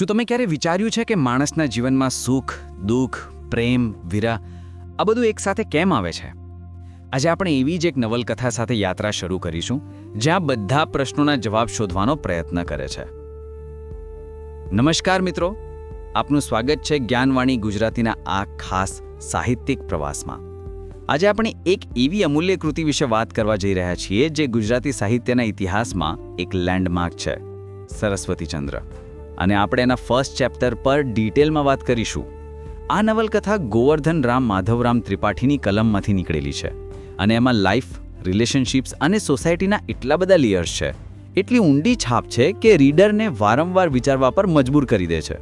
શું તમે ક્યારે વિચાર્યું છે કે માણસના જીવનમાં સુખ, દુઃખ, પ્રેમ, વિરા આ બધું એકસાથે કેમ આવે છે? આજે આપણે એવી જ એક નવલકથા સાથે યાત્રા શરૂ કરીશું, જ્યાં બધા પ્રશ્નોના જવાબ શોધવાનો પ્રયત્ન કરે છે. નમસ્કાર મિત્રો, આપનું સ્વાગત છે જ્ઞાનવાણી ગુજરાતીના આ ખાસ સાહિત્યિક પ્રવાસમાં. આજે આપણે એક એવી અમૂલ્ય કૃતિ વિશે વાત કરવા જઈ રહ્યા છીએ, જે ગુજરાતી સાહિત્યના ઇતિહાસમાં એક લેન્ડમાર્ક છે, સરસ્વતીચંદ્ર. અને આપણે એના ફર્સ્ટ ચેપ્ટર પર ડિટેલમાં વાત કરીશું. આ નવલકથા ગોવર્ધન રામ માધવરામ ત્રિપાઠીની કલમમાંથી નીકળેલી છે અને એમાં લાઈફ રિલેશનશિપ્સ અને સોસાયટીના એટલા બધા લેયર્સ છે. એટલી ઊંડી છાપ છે કે રીડરને વારંવાર વિચારવા પર મજબૂર કરી દે છે.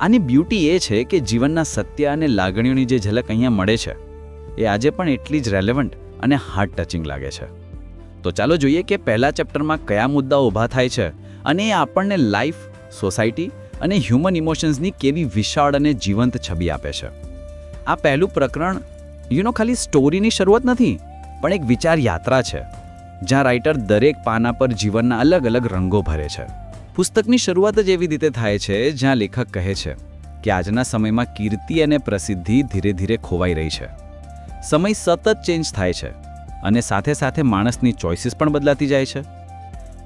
આની બ્યુટી એ છે કે જીવનના સત્ય અને લાગણીઓની જે ઝલક અહીંયા મળે છે, એ આજે પણ એટલી જ રેલેવન્ટ અને હાર્ટ ટચિંગ લાગે છે. તો ચાલો જોઈએ કે પહેલા ચેપ્ટરમાં કયા મુદ્દાઓ ઊભા થાય છે અને એ આપણને લાઈફ સોસાયટી અને હ્યુમન ઇમોશન્સની કેવી વિશાળ અને જીવંત છબી આપે છે. આ પહેલું પ્રકરણ, યુ નો ખાલી સ્ટોરીની શરૂઆત નથી, પણ એક વિચાર યાત્રા છે, જ્યાં રાઇટર દરેક પાના પર જીવનના અલગ અલગ રંગો ભરે છે. પુસ્તકની શરૂઆત જ એવી રીતે થાય છે, જ્યાં લેખક કહે છે કે આજના સમયમાં કીર્તિ અને પ્રસિદ્ધિ ધીરે ધીરે ખોવાઈ રહી છે. સમય સતત ચેન્જ થાય છે અને સાથે સાથે માણસની ચોઇસીસ પણ બદલાતી જાય છે.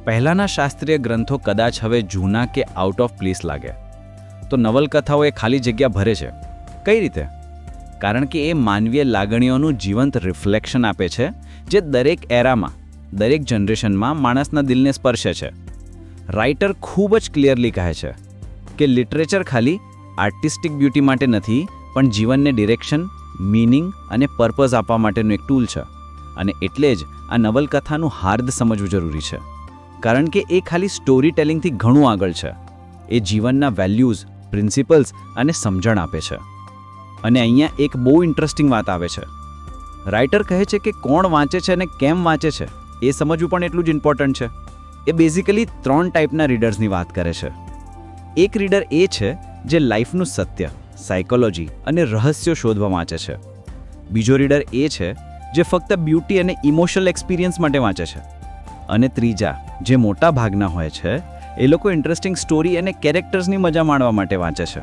પહેલાંના શાસ્ત્રીય ગ્રંથો કદાચ હવે જૂના કે આઉટ ઓફ પ્લેસ લાગે. તો નવલકથાઓ એ ખાલી જગ્યા ભરે છે. કઈ રીતે? કારણ કે એ માનવીય લાગણીઓનું જીવંત રિફ્લેક્શન આપે છે, જે દરેક એરામાં, દરેક જનરેશનમાં માણસના દિલને સ્પર્શે છે. રાઇટર ખૂબ જ ક્લિયરલી કહે છે કે લિટરેચર ખાલી આર્ટિસ્ટિક બ્યુટી માટે નથી, પણ જીવનને ડિરેક્શન મીનિંગ અને પર્પઝ આપવા માટેનું એક ટૂલ છે. અને એટલે જ આ નવલકથાનું હાર્દ સમજવું જરૂરી છે. કારણ કે એ ખાલી સ્ટોરી ટેલિંગથી ઘણું આગળ છે. એ જીવનના વેલ્યુઝ પ્રિન્સિપલ્સ અને સમજણ આપે છે. અને અહીંયા એક બહુ ઇન્ટરેસ્ટિંગ વાત આવે છે. રાઇટર કહે છે કે કોણ વાંચે છે અને કેમ વાંચે છે, એ સમજવું પણ એટલું જ ઇમ્પોર્ટન્ટ છે. એ બેઝિકલી ત્રણ ટાઈપના રીડર્સની વાત કરે છે. એક રીડર એ છે જે લાઈફનું સત્ય સાયકોલોજી અને રહસ્યો શોધવા વાંચે છે. બીજો રીડર એ છે જે ફક્ત બ્યુટી અને ઇમોશનલ એક્સપિરિયન્સ માટે વાંચે છે. અને ત્રીજા, જે મોટા ભાગના હોય છે, એ લોકો ઇન્ટરેસ્ટિંગ સ્ટોરી અને કેરેક્ટર્સની મજા માણવા માટે વાંચે છે.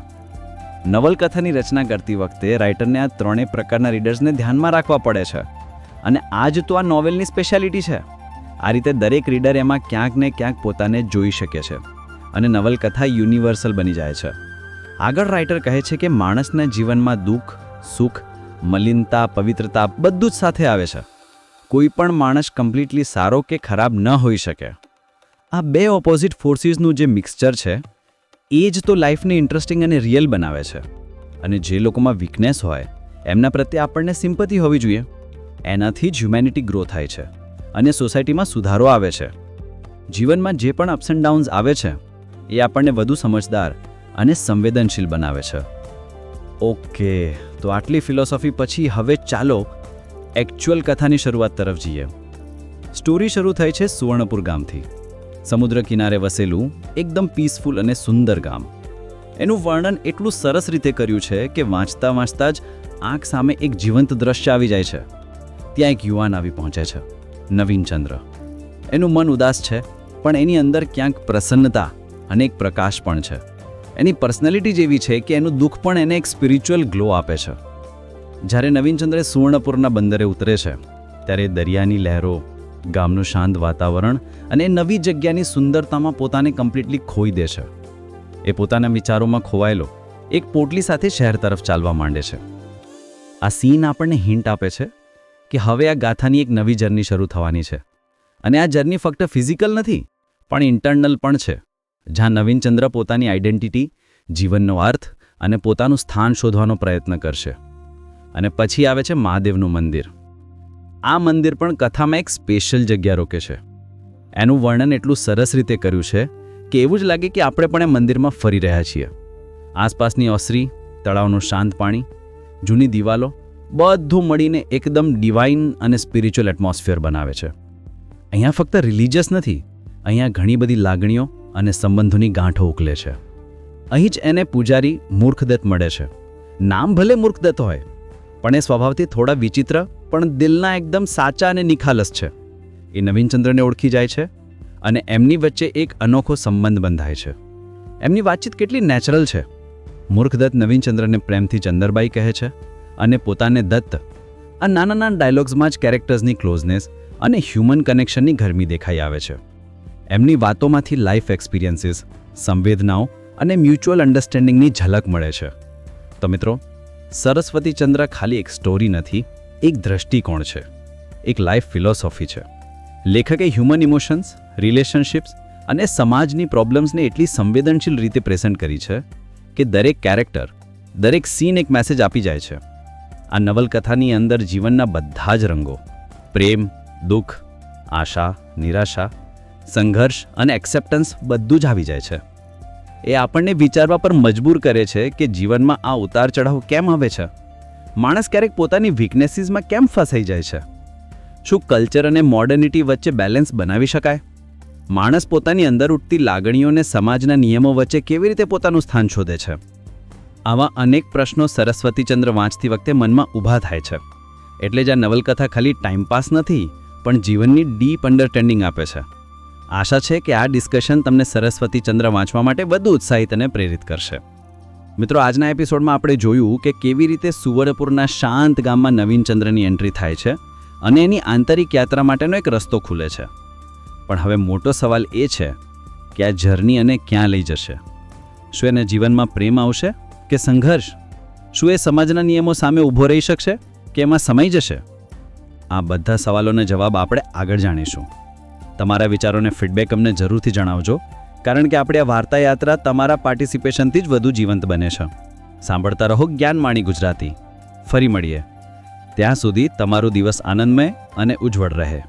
નવલકથાની રચના કરતી વખતે રાઇટરને આ ત્રણેય પ્રકારના રીડર્સને ધ્યાનમાં રાખવા પડે છે. અને આ જ તો આ નોવેલની સ્પેશિયાલિટી છે. આ રીતે દરેક રીડર એમાં ક્યાંક ને ક્યાંક પોતાને જોઈ શકે છે અને નવલકથા યુનિવર્સલ બની જાય છે. આગળ રાઇટર કહે છે કે માણસના જીવનમાં દુઃખ, સુખ, મલિનતા, પવિત્રતા બધું જ સાથે આવે છે. કોઈ પણ માણસ કમ્પ્લીટલી સારો કે ખરાબ ન હોઈ શકે. આ બે ઓપોઝિટ ફોર્સીસનું જે મિક્સચર છે, એ જ તો લાઈફને ઇન્ટરેસ્ટિંગ અને રિયલ બનાવે છે. અને જે લોકોમાં વીકનેસ હોય, એમના પ્રત્યે આપણને સિમ્પથી હોવી જોઈએ. એનાથી જ હ્યુમેનિટી ગ્રો થાય છે અને સોસાયટીમાં સુધારો આવે છે. જીવનમાં જે પણ અપ્સ એન્ડ ડાઉન્સ આવે છે, એ આપણને વધુ સમજદાર અને સંવેદનશીલ બનાવે છે. ઓકે તો આટલી ફિલોસોફી પછી હવે ચાલો એકચ્યુઅલ કથાની શરૂઆત તરફ જઈએ. સ્ટોરી શરૂ થઈ છે સુવર્ણપુર ગામથી. સમુદ્ર કિનારે વસેલું એકદમ પીસફુલ અને સુંદર ગામ. એનું વર્ણન એટલું સરસ રીતે કર્યું છે કે વાંચતા વાંચતા જ આંખ સામે એક જીવંત દ્રશ્ય આવી જાય છે. ત્યાં એક યુવાન આવી પહોંચે છે નવીનચંદ્ર એનું મન ઉદાસ છે, પણ એની અંદર ક્યાંક પ્રસન્નતા અને એક પ્રકાશ પણ છે. એની પર્સનાલિટી જેવી છે કે એનું દુઃખ પણ એને એક સ્પિરિચ્યુઅલ ગ્લો આપે છે. જ્યારે નવીનચંદ્ર સુવર્ણપુરના બંદરે ઉતરે છે, ત્યારે દરિયાની લહેરો, ગામનું શાંત વાતાવરણ અને નવી જગ્યાની સુંદરતામાં પોતાને કમ્પ્લીટલી ખોઈ દે છે. એ પોતાના વિચારોમાં ખોવાયેલો એક પોટલી સાથે શહેર તરફ ચાલવા માંડે છે. આ સીન આપણને હિન્ટ આપે છે કે હવે આ ગાથાની એક નવી જર્ની શરૂ થવાની છે. અને આ જર્ની ફક્ત ફિઝિકલ નથી, પણ ઇન્ટરનલ પણ છે. જ્યાં નવીનચંદ્ર પોતાની આઈડેન્ટિટી જીવનનો અર્થ અને પોતાનું સ્થાન શોધવાનો પ્રયત્ન કરશે. અને પછી આવે છે મહાદેવનું મંદિર. આ મંદિર પણ કથામાં એક સ્પેશિયલ જગ્યા રોકે છે. એનું વર્ણન એટલું સરસ રીતે કર્યું છે કે એવું જ લાગે કે આપણે પણ એ મંદિરમાં ફરી રહ્યા છીએ. આસપાસની ઓસરી, તળાવનું શાંત પાણી, જૂની દિવાલો, બધું મળીને એકદમ ડિવાઇન અને સ્પિરિચ્યુઅલ એટમોસ્ફિયર બનાવે છે. અહીંયા ફક્ત રિલિજિયસ નથી, અહીંયા ઘણી બધી લાગણીઓ અને સંબંધોની ગાંઠો ઉકલે છે. અહીં જ એને પૂજારી મૂર્ખદત્ત મળે છે. નામ ભલે મૂર્ખદત્ત હોય પણ એ સ્વભાવથી થોડા વિચિત્ર, પણ દિલના એકદમ સાચા અને નિખાલસ છે. એ નવીનચંદ્રને ઓળખી જાય છે અને એમની વચ્ચે એક અનોખો સંબંધ બંધાય છે. એમની વાતચીત કેટલી નેચરલ છે. મૂર્ખદત્ત નવીનચંદ્રને પ્રેમથી ચંદરબાઈ કહે છે અને પોતાને દત્ત, આ નાના નાના ડાયલોગ્સમાં જ કેરેક્ટર્સની ક્લોઝનેસ અને હ્યુમન કનેક્શનની ગરમી દેખાઈ આવે છે. એમની વાતોમાંથી લાઈફ એક્સપિરિયન્સીસ, સંવેદનાઓ અને મ્યુચ્યુઅલ અન્ડરસ્ટેન્ડિંગની ઝલક મળે છે. તો મિત્રો સરસ્વતી ચંદ્ર ખાલી એક સ્ટોરી નથી, એક દ્રષ્ટિકોણ છે. એક લાઈફ ફિલોસોફી છે. લેખકે હ્યુમન ઇમોશન્સ રિલેશનશિપ્સ અને સમાજની પ્રોબ્લેમ્સને એટલી સંવેદનશીલ રીતે પ્રેઝન્ટ કરી છે કે દરેક કેરેક્ટર દરેક સીન એક મેસેજ આપી જાય છે. આ નવલકથાની અંદર જીવનના બધા જ રંગો, પ્રેમ, દુઃખ, આશા, નિરાશા, સંઘર્ષ અને એક્સેપ્ટન્સ બધું જ આવી જાય છે. એ આપણને વિચારવા પર મજબૂર કરે છે કે જીવનમાં આ ઉતાર ચઢાવ કેમ આવે છે? માણસ ક્યારેક પોતાની વીકનેસીસમાં કેમ ફસાઈ જાય છે? શું કલ્ચર અને મોડર્નિટી વચ્ચે બેલેન્સ બનાવી શકાય? માણસ પોતાની અંદર ઉઠતી લાગણીઓને સમાજના નિયમો વચ્ચે કેવી રીતે પોતાનું સ્થાન શોધે છે? આવા અનેક પ્રશ્નો સરસ્વતીચંદ્ર વાંચતી વખતે મનમાં ઊભા થાય છે. એટલે જ આ નવલકથા ખાલી ટાઈમપાસ નથી, પણ જીવનની ડીપ અન્ડરસ્ટેન્ડિંગ આપે છે. આશા છે કે આ ડિસ્કશન તમને સરસ્વતી ચંદ્ર વાંચવા માટે વધુ ઉત્સાહિત અને પ્રેરિત કરશે. મિત્રો, આજના એપિસોડમાં આપણે જોયું કે કેવી રીતે સુવર્ણપુરના શાંત ગામમાં નવીનચંદ્રની એન્ટ્રી થાય છે અને એની આંતરિક યાત્રા માટેનો એક રસ્તો ખુલે છે. પણ હવે મોટો સવાલ એ છે કે આ જર્ની અને ક્યાં લઈ જશે? શું એને જીવનમાં પ્રેમ આવશે કે સંઘર્ષ? શું એ સમાજના નિયમો સામે ઊભો રહી શકશે કે એમાં સમાઈ જશે? આ બધા સવાલોના જવાબ આપણે આગળ જાણીશું. તમારા વિચારોને ફીડબેક અમને જરૂરથી જણાવજો, કારણ કે આપણે આ વાર્તા યાત્રા તમારા પાર્ટિસિપેશનથી જ વધુ જીવંત બને છે. સાંભળતા રહો જ્ઞાનવાણી ગુજરાતી. ફરી મળીએ. ત્યાં સુધી તમારો દિવસ આનંદમય અને ઉજ્જવળ રહે.